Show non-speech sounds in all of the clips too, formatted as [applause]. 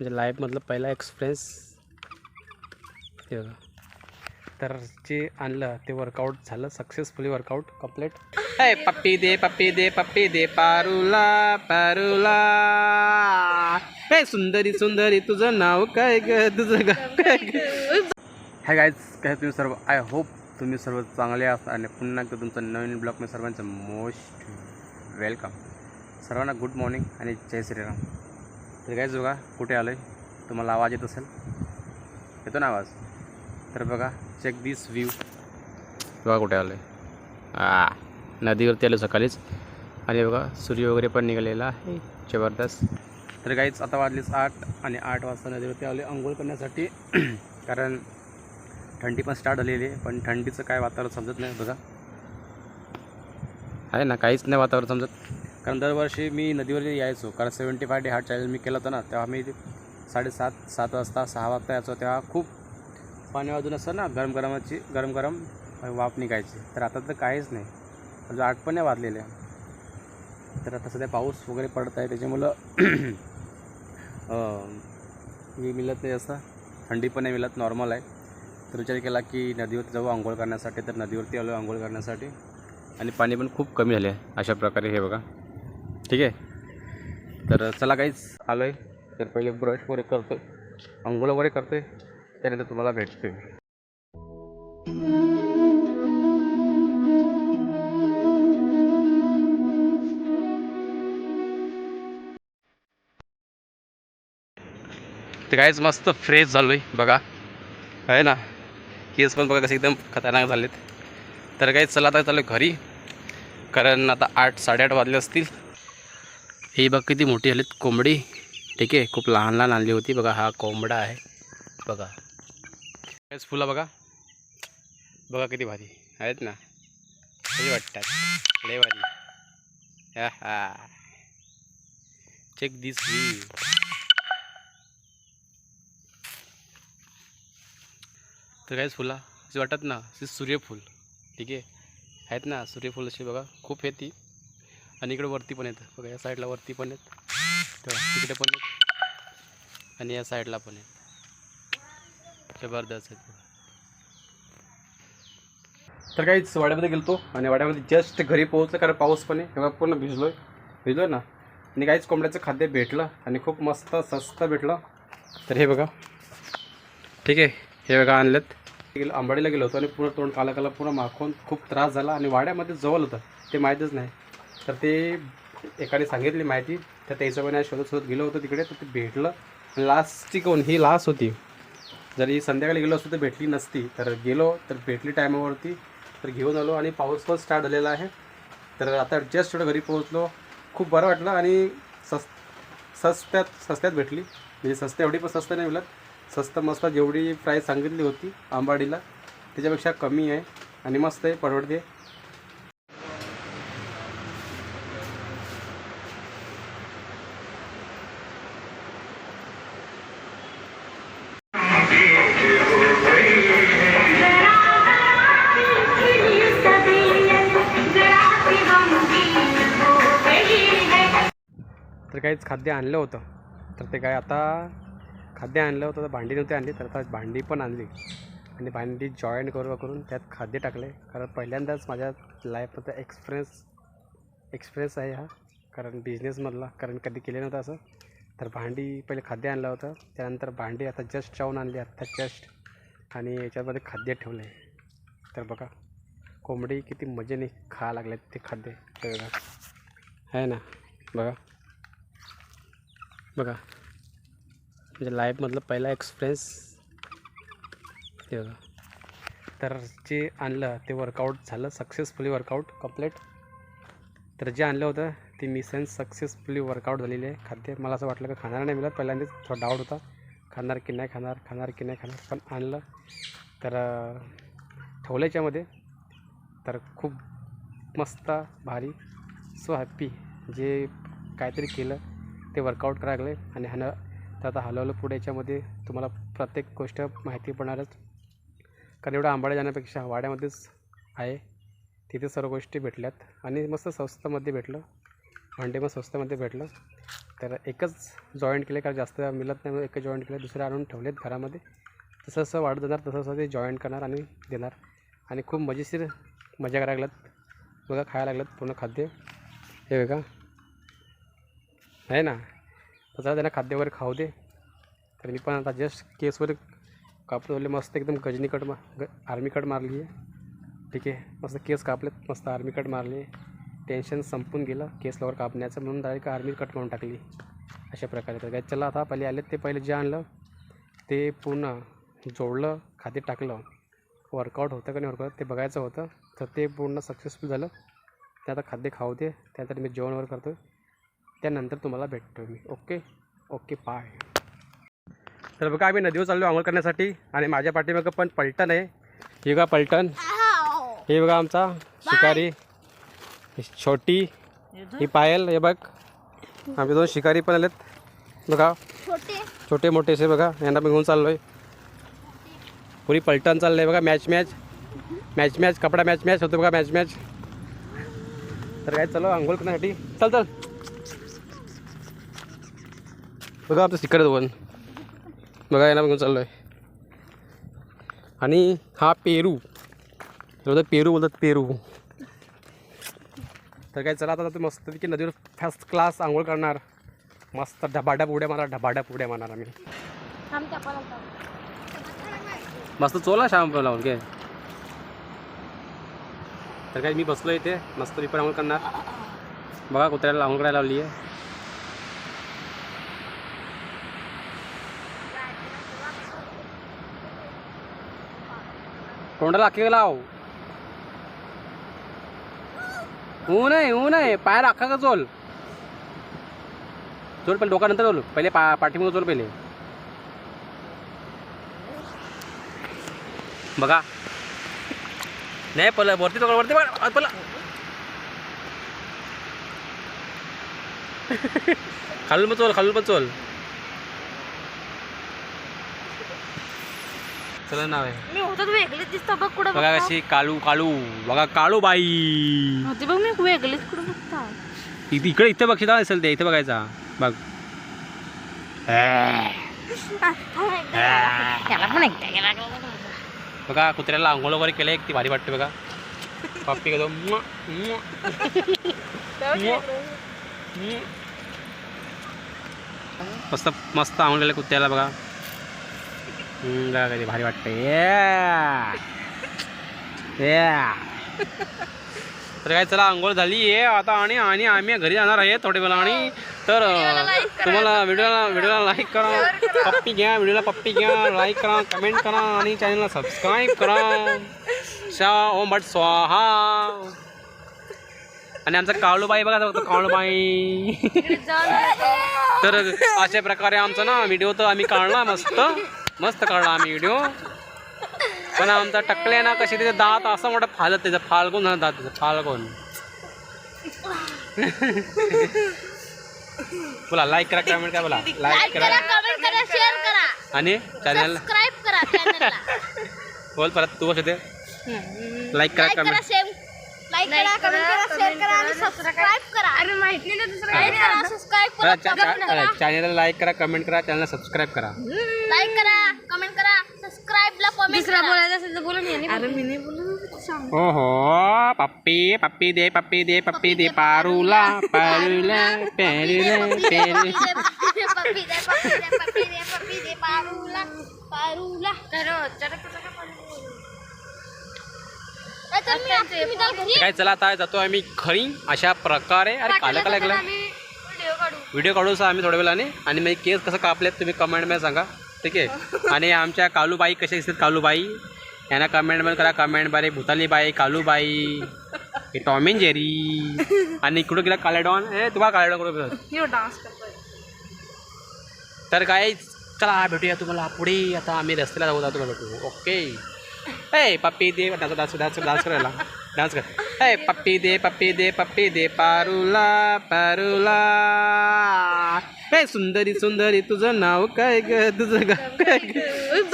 म्हणजे लाईफमधलं पहिला एक्सपिरियन्स बघा. तर जे आणलं ते वर्कआउट झालं. सक्सेसफुली वर्कआउट कंप्लीट ए पप्पी दे पप्पी दे पप्पी दे पारुला पारुला. सुंदरी सुंदरी तुझं नाव काय ग? तुझं गाव काय ग? हाय गाईज काय तुम्ही सर्व? आय होप तुम्ही सर्व चांगले आहात आणि पुन्हा एकदा तुमचं नवीन ब्लॉग मी सर्वांचं मोस्ट वेलकम सर्वांना गुड मॉर्निंग आणि जय श्रीराम. तर काय बघा कुठे आलो आहे तुम्हाला आवाज येत असेल. येतो ना आवाज? तर बघा चेक दिस व्ह्यू बघा कुठे आलो आहे आ नदीवरती आलो सकाळीच. आणि बघा सूर्य वगैरे पण निघालेला आहे. जबरदस्त. तर काहीच आता वाजलीच आठ आणि आठ वाजता नदीवरती आले आंघोळ करण्यासाठी. [clears throat] कारण थंडी पण स्टार्ट झालेली आहे पण थंडीचं काय वातावरण समजत नाही बघा. आहे ना काहीच नाही वातावरण समजत. कारण दरवर्षी मी नदीवर यायचो. कारण सेवन्टी फाय डे हा चॅलेंज मी केला होता ना तेव्हा मी साडेसात सात वाजता सहा वाजता यायचो. तेव्हा खूप पाणी वाजून असतं ना गरम गरमाची गरम गरम वाफ निघायची. तर आता तर काहीच नाही. म्हणजे आठ पण वाजलेले तर आता सध्या पाऊस वगैरे पडत आहे. त्याच्यामुळं मी मिळत नाही असं. थंडी पण नाही मिळत नॉर्मल आहे. तर विचार केला की नदीवरती जाऊ आंघोळ करण्यासाठी. तर नदीवरती आलो आंघोळ करण्यासाठी. आणि पाणी पण खूप कमी झाले अशा प्रकारे हे बघा. ठीक आहे. तर चला काहीच आलो आहे तर पहिले ब्रश वगैरे करतो अंघोळ वगैरे करते त्यानंतर तुम्हाला भेटते ते काहीच मस्त फ्रेश झालो आहे बघा. आहे ना. केस पण बघा कसे एकदम खतरनाक झालेत. तर काही चला आता चालू घरी. कारण आता आठ साडेआठ वाजले असतील. ही बघ किती मोठी आलीत कोंबडी. ठीक आहे, खूप लहान लहान आणली होती बघा, हा कोंबडा आहे. बघा. काहीच फुलं बघा. बघा भारी. आहेत ना? कधी वाटतात. लय भारी. हा हा. चेक दिस व्ह्यू तर काहीच फुला? असे वाटत ना सूर्यफूल. ठीक आहे. आहेत ना, सूर्यफूल असे बघा. खूप आहेत ती. आणि इकडे वरती पण आहेत बघा या साईडला वरती पण आहेत तेव्हा तिकडे पण आहेत आणि या साईडला पण आहेत जबरदस्त आहेत बघा तर काहीच वाड्यामध्ये गेलतो आणि वाड्यामध्ये जस्ट घरी पोहोचलं कारण पाऊस पण आहे. तेव्हा पूर्ण भिजलोय. भिजलोय ना? आणि काहीच कोंबड्याचं खाद्य भेटलं आणि खूप मस्त स्वस्त भेटलं. तर हे बघा. ठीक आहे. हे बघा आणलेत. गेलो आंबाडीला गेलो होतो आणि पूर्ण तोंड काला काला पूर्ण माखून खूप त्रास झाला. आणि वाड्यामध्ये जवळ होतं. ते माहीतच नाही. तर ते एकाने सांगितली माहिती तर त्या हिशोबाने शोधत शोधत गेलो होतो तिकडे तर ते भेटलं. लास्टची कोण ही लास्ट होती. जर ही संध्याकाळी गेलो असतो तर भेटली नसती. तर गेलो तर भेटली टायमावरती. तर घेऊन आलो आणि पाऊस पण स्टार्ट झालेला आहे. तर आता जस्ट थोडं घरी पोहोचलो. खूप बरं वाटलं आणि सस् सस्त्यात सस्त्यात भेटली. म्हणजे सस्त्या एवढी पण स्वस्त नाही मिळत. स्वस्त मस्त जेवढी प्राईस सांगितली होती आंबाडीला त्याच्यापेक्षा कमी आहे. आणि मस्त आहे परवडते. काहीच खाद्य आणलं होतं. तर ते काय आता खाद्य आणलं होतं तर भांडी नव्हती आणली तर आता भांडी पण आणली. आणि भांडी जॉईंट करू करून त्यात खाद्य टाकले. कारण पहिल्यांदाच माझ्या लाईफमध्ये एक्सपिरियन्स एक्सपिरियन्स आहे हा. कारण बिझनेसमधला कारण कधी केले नव्हतं असं. तर भांडी पहिले खाद्य आणलं होतं. त्यानंतर भांडी आता जस्ट चावून आणली आत्ता जस्ट आणि याच्यामध्ये खाद्य ठेवलं. आहे तर बघा कोंबडी किती मजेने खा लागलेत ते खाद्य. आहे ना? बघा. बघा. म्हणजे लाईफमधलं पहिला एक्सपिरियन्स ते बघा. तर जे आणलं ते वर्कआउट झालं सक्सेसफुली वर्कआउट कंप्लीट तर जे आणलं होतं ते मिसन सक्सेसफुली वर्कआउट झालेली आहे. खाद्य मला असं वाटलं का खाणार नाही मिळत. पहिल्यांदाच थोडा डाऊट होता. खाणार की नाही खाणार खाणार की नाही खाणार पण आणलं. तर ठेवल्याच्यामध्ये याच्यामध्ये. तर खूप मस्त भारी सो हॅप्पी जे काहीतरी केलं ते वर्कआउट करायला लागले आणि ह्यानं तर आता हळूहळू पुढे याच्यामध्ये तुम्हाला प्रत्येक गोष्ट माहिती पडणारच. कारण एवढं आंबाडे जाण्यापेक्षा वाड्यामध्येच आहे. तिथे सर्व गोष्टी भेटल्यात आणि मस्त स्वस्तामध्ये भेटलं. भांडे मग स्वस्तामध्ये भेटलं. तर एकच जॉईंट केले कारण जास्त मिळत नाही एकच जॉईंट केलं. दुसरे आणून ठेवलेत घरामध्ये. जसं जसं वाढत जाणार तसं तसं ते जॉईंट करणार आणि देणार. आणि खूप मजेशीर मजा करायला लागलात बघा खायला लागलात पूर्ण खाद्य. हे बघा. आहे ना? तसं त्यांना खाद्य वगैरे खाऊ दे. तर मी पण आता जस्ट केसवर कापून ठेवले मस्त एकदम गजनी कट मा ग आर्मी कट मारली आहे. ठीक आहे? मस्त केस कापलेत मस्त आर्मी कट मारले टेन्शन संपून गेलं केस लवकर कापण्याचं म्हणून डायरेक्ट आर्मी कट म्हणून टाकली. अशा प्रकारे. तर चला आता पहिले आले ते पहिले जे आणलं ते पूर्ण जोडलं खाते टाकलं. वर्कआउट होतं का नाही वर्कआउट ते बघायचं होतं. तर ते पूर्ण सक्सेसफुल झालं. ते आता खाद्य खाऊ दे. त्यानंतर मी जेवण वगैरे करतो त्यानंतर तुम्हाला भेटतो मी. ओके? ओके बाय तर बघा आम्ही नदीवर चाललो आंघोळ करण्यासाठी आणि माझ्या पाठीमागं पण पलटण आहे. हे बघा पलटण. हे बघा आमचा शिकारी. ही छोटी ही पायल हे बघ. आमचे दोन शिकारी पण आलेत. बघा. छोटे. छोटे मोठेसे बघा. यांना मी घेऊन चाललो आहे पुरी पलटण चाललं आहे बघा. Match match. Match match. कपडा मॅच मॅच. होतो बघा मॅच मॅच. तर काय चलो आंघोळ करण्यासाठी. चल चल. बघा आमचं तिकडे दोन. बघा यांना बघून चाललो आहे आणि हा पेरू. बोलतात पेरू बोलतात पेरू. तर काय चला आता मस्त की नदीवर फर्स्ट क्लास आंघोळ करणार. मस्त ढबाड्या उड्या मारा ढबाड्या उड्या मारणार आम्ही. मस्त चोला श्याम लावून घे तर काय मी बसलो इथे. मस्त मी पण आंघोळ करणार. बघा कुत्र्याला आंघोळ करायला लावली आहे तोंडाला अख्खे लाव? ऊन आहे ऊन आहे. पायाला अख्खा का चोल? चोल पहिले डोक्यानंतर चोल पहिले पा पाठीमध्ये चोल पहिले. बघा. नाही पल वरती तो वरती पला खालून पण चोल खालून पण चोल. चला नाव आहे मी होतो वेगळीच दिसतो बघ कुठं बघा बघता. कशी काळू काळू बघा काळू बाई. होती बघ मी वेगळीच कुठं बघता. इथे इकडे इथे बघितला असेल ते इथे बघायचा. बघ. याला पण एकटा गेला बघा? कुत्र्याला आंघोळ वगैरे केलं एक ती भारी वाटते बघा. पप्पी का मस्त मस्त आंघोळ कुत्र्याला बघा. कधी भारी वाटते. Yeah. तर काय चला आंघोळ झाली आहे. आता आणि आणि आम्ही घरी जाणार आहे थोड्या वेळाने. तर अं, तुम्हाला व्हिडिओला व्हिडिओला लाईक करा. पप्पी घ्या व्हिडिओला पप्पी घ्या. लाईक करा कमेंट करा आणि चॅनलला सबस्क्राईब करा. शा ओम भट स्वाहा. आणि आमचा काळूबाई बघा फक्त काळूबाई. तर अशा प्रकारे आमचा ना व्हिडिओ तर आम्ही काढला मस्त. मस्त काढला आम्ही व्हिडिओ पण आमचा टकले ना कसे त्याचे दात असं मोठं फालत त्याचं फाल्गुन झालं दात त्याचं फाल्गुन. बोला लाईक करा कमेंट करा बोला. लाईक करा कमेंट करा शेअर करा. आणि चॅनल सबस्क्राईब करा चॅनलला बोल परत तू कसं ते? लाईक करा कमेंट शेअर लाईक करा कमेंट करा शेअर करा आणि सबस्क्राईब करा. अरे माहिती नाही दुसरं काय? करा चॅनलला लाईक करा. कमेंट करा चॅनलला सबस्क्राईब करा. लाईक करा कमेंट करा सबस्क्राईब ला कमेंट करा बोलायचं असेल तर बोला मी अरे मी नाही बोलू हो हो पप्पी पप्पी दे पप्पी दे पप्पी दे पारूला पारूला पेरूला पेरू पप्पी दे पप्पी दे पप्पी दे पप्पी दे पारूला पारूला काय चला आता जातो आम्ही खरी अशा प्रकारे अरे काला का लागला व्हिडिओ काढू व्हिडिओ काढू सा आम्ही थोड्या वेळाने आणि मग केस कसं कापलेत तुम्ही कमेंटमध्ये सांगा ठीक आहे? आणि आमच्या कालूबाई कशा दिसतात कालूबाई? यांना कमेंटमध्ये करा. कमेंट बारे भूतालीबाई कालूबाई हे टॉम अँड जेरी आणि इकडं गेला कालेडॉन ए तुम्हाला कालेडॉन कुठं? डान्स तर काय चला भेटूया तुम्हाला पुढे. आता आम्ही रस्त्याला जाऊ जातो भेटू ओके ए पप्पी दे डान्स डान्स डान्स करायला. डान्स कर. ए पप्पी दे पप्पी दे पप्पी दे पारुला पारुला. ए सुंदरी सुंदरी तुझं नाव काय ग? तुझं गाव काय ग?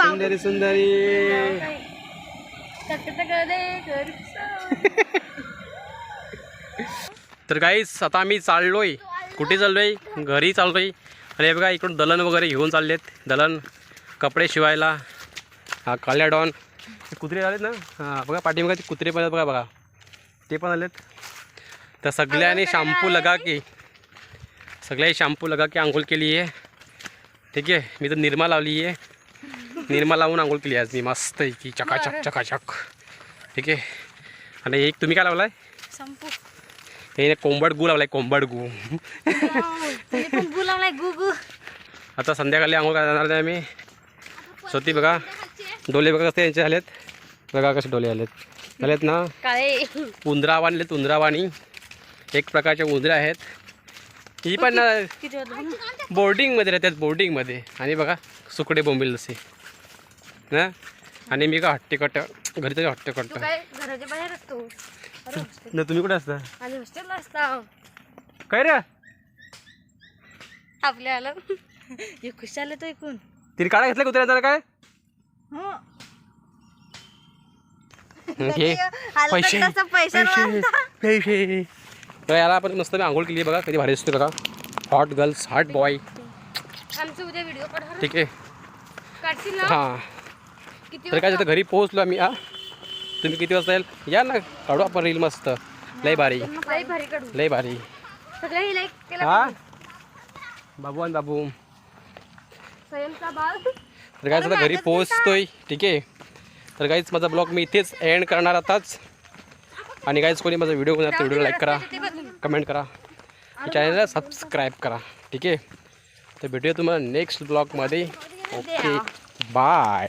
सुंदरी सुंदरी. तर काहीच आता आम्ही चाललोय. कुठे चाललो आहे घरी चाललोय. आहे आणि बघा इकडून दलन वगैरे घेऊन चाललेत. दलन कपडे शिवायला. हा काल्या डॉन. हे कुत्रे आलेत ना? हां बघा पाठीमागे ते कुत्रे पण बघा बघा. ते पण आलेत. तर सगळ्यांनी शॅम्पू लगा की सगळ्यांनी शॅम्पू लगा की आंघोळ केली आहे. ठीक आहे? मी तर निरमा लावली आहे. निरमा लावून आंघोळ केली आज मी मस्त आहे की चकाचक चकाचक ठीक आहे? आणि एक तुम्ही काय लावलाय? हे कोंबड गू लावलाय कोंबड गू. तुम्ही पण बोलावलाय गुगू आता संध्याकाळी आंघोळ आहे आम्ही. स्वती बघा. डोले बघा कसे यांचे आलेत बघा कसे डोले आलेत झालेत ना? काय उंदरावाणी आलेत उंदरावाणी एक प्रकारचे उंदरे आहेत. ही पण बोर्डिंगमध्ये राहतात बोर्डिंगमध्ये. आणि बघा सुकडे बोंबील जसे. ना? आणि मी का हट्टे कट घरी तरी हट्टे कट ना तुम्ही कुठे असता? काय रे? आपल्याला हे खुश आलं तो ऐकून तिने काढा घेतला कुत्र्याचा काय? घे. पैसे. पैसे पैसे. तर याला आपण मस्त मी आंघोळ केली बघा. कधी भारी असते बघा. हॉट गर्ल्स हॉट बॉय ठीक आहे. काढशील ना? हां. किती तर काय तिथं घरी पोहोचलो आम्ही हा. तुम्ही किती वाजता येईल? या ना काढू आपण रील मस्त. लय भारी. लई भारी लय भारी. सगळ्यांनी लाईक केला हा. बाबू आणि बाबू. तर काय आता घरी पोहोचतोय. ठीक आहे. तर काहीच माझा ब्लॉग मी इथेच एंड करणार आताच. आणि काहीच कोणी माझा व्हिडिओ बनवणार व्हिडिओ लाईक करा. कमेंट करा. चॅनलला सबस्क्राईब करा. ठीक आहे. तर भेटूया तुम्हाला नेक्स्ट ब्लॉगमध्ये ओके बाय